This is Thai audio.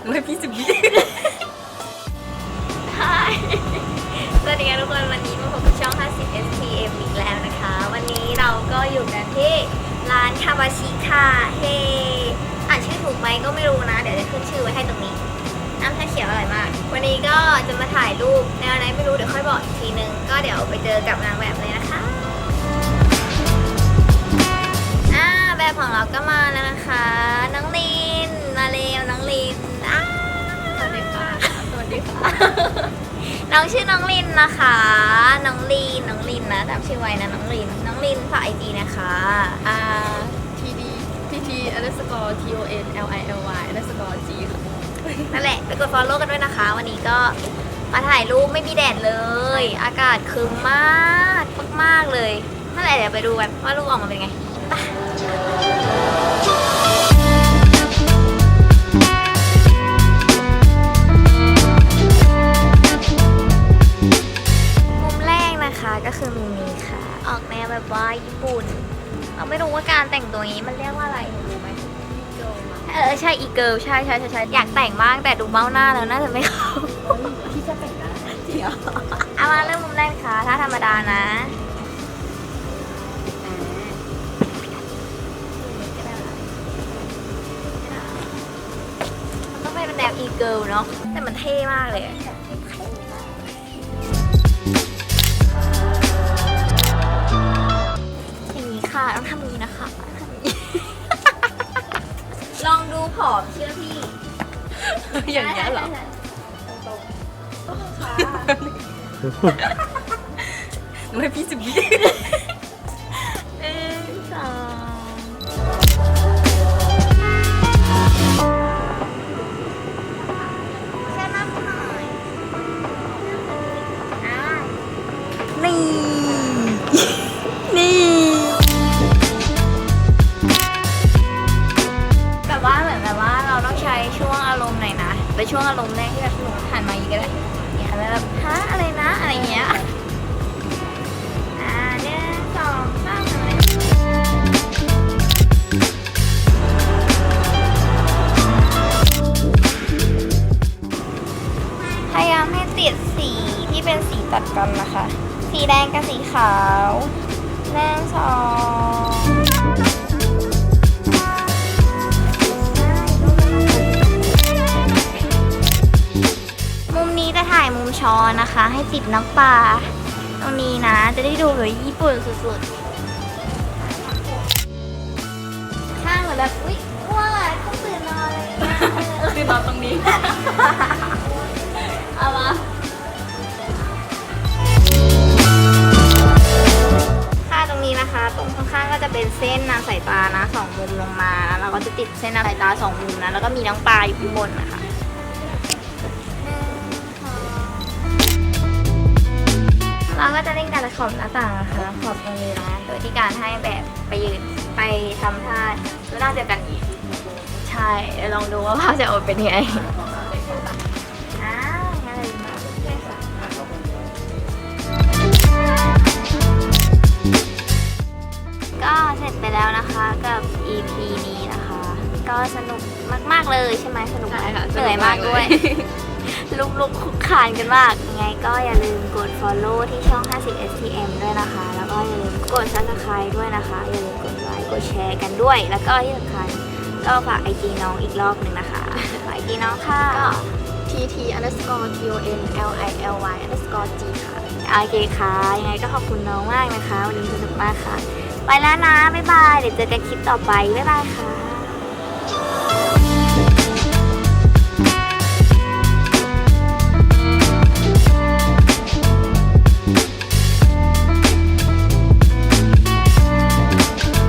หนูให้พี่สิบวิใช่สวัสดีค่ะทุกคน วันนี้มาพบกับช่อง 50 STM อีกแล้วนะคะ วันนี้เราก็อยู่กันที่ร้านคาบาชิค่ะเฮอ่านชื่อถูกไหมก็ไม่รู้นะ เดี๋ยวจะขึ้นชื่อไว้ให้ตรงนี้ น้ำชาเขียวอร่อยมาก วันนี้ก็จะมาถ่ายรูปแนวไหนไม่รู้ เดี๋ยวค่อยบอกอีกทีนึง ก็เดี๋ยวไปเจอกับนางแบบเลยนะ น้องชื่อน้องลินนะคะ น้องลีนน้องลินนะจำชื่อไว้นะน้องลิน น้องลินฝากไอจีนะคะอ่า TD TT underscore T O N L I L Y underscore G ค่ะนั่นแหละไปกด follow กันด้วยนะคะ วันนี้ก็มาถ่ายรูปไม่มีแดดเลย อากาศคืมมากมากๆเลยนั่นแหละเดี๋ยวไปดูกันว่ารูปออกมาเป็นไง แนวแบบว่าญี่ปุ่น เราไม่รู้ว่าการแต่งตัวนี้มันเรียกว่าอะไรหนูรู้ไหมเออใช่อีเกิลใช่ใช่ใช่ใช่อยากแต่งบ้างแต่ดูเบ้าหน้าแล้วน่าจะไม่เข้าพี่จะแต่งได้จริงเหรอเอามาเริ่มมุมแรกค่ะถ้าธรรมดานะมันต้องเป็นแนวอีเกิลเนาะแต่มันเท่มากเลย อย่างเงี้ยเหรอหนูให้พี่สิบวิ เป็นช่วงอารมณ์แรกที่แบบหนูหันมาอีก็ได้เนี่ยแล้วแบบฮะอะไรนะอะไรเงี้ยอ่าหนึ่งสองสามพยายามให้ติดสีที่เป็นสีตัดกันนะคะ สีแดงกับสีขาวหนึ่งสอง มุมช้อนนะคะ ให้ติดน้ำปลาตรงนี้นะ จะได้ดูแบบญี่ปุ่นสุดๆข้างเหมือนแบบอุ๊ยว่าต้องตื่นนอนเลยนะคือนอนตรงนี้เอามาค่าตรงนี้นะคะ ตรงข้างๆก็จะเป็นเส้นนางสายตานะสองมุมลงมา แล้วเราก็จะติดเส้นนางสายตาสองมุมนะแล้วก็มีน้องปลาอยู่ข้างบนนะคะ เราก็จะเล่นการขอบหน้าต่างนะคะขอบตรงนี้นะโดยที่การให้แบบไปยืนไปทำท่าแล้วน่าเจอกันอีกใช่เดี๋ยวลองดูว่าภาพจะออกมาเป็นยังไงอ่างานอะไรมาเพื่อนๆค่ะก็เสร็จไปแล้วนะคะกับ EP นี้นะคะ ก็สนุกมาก ๆ เลยใช่ไหมสนุกใช่ค่ะเหนื่อยมากด้วย ลุกลุกคุกคานกันมาก ยังไงก็อย่าลืมกด follow ที่ช่อง 50 STM ด้วยนะคะ แล้วก็อย่าลืมกด subscribe ด้วยนะคะ อย่าลืมกดไลค์ กดแชร์กันด้วย แล้วก็ที่สำคัญก็ฝากไอจีน้องอีกรอบหนึ่งนะคะฝากไอจีน้องค่ะ ก็ TT underscore T O N L I L Y underscore G ค่ะ โอเคค่ะ ยังไงก็ขอบคุณน้องมากนะคะ วันนี้สนุกมากค่ะ ไปแล้วนะ บ๊ายบาย เดี๋ยวเจอกันคลิปต่อไป บ๊ายบายค่ะ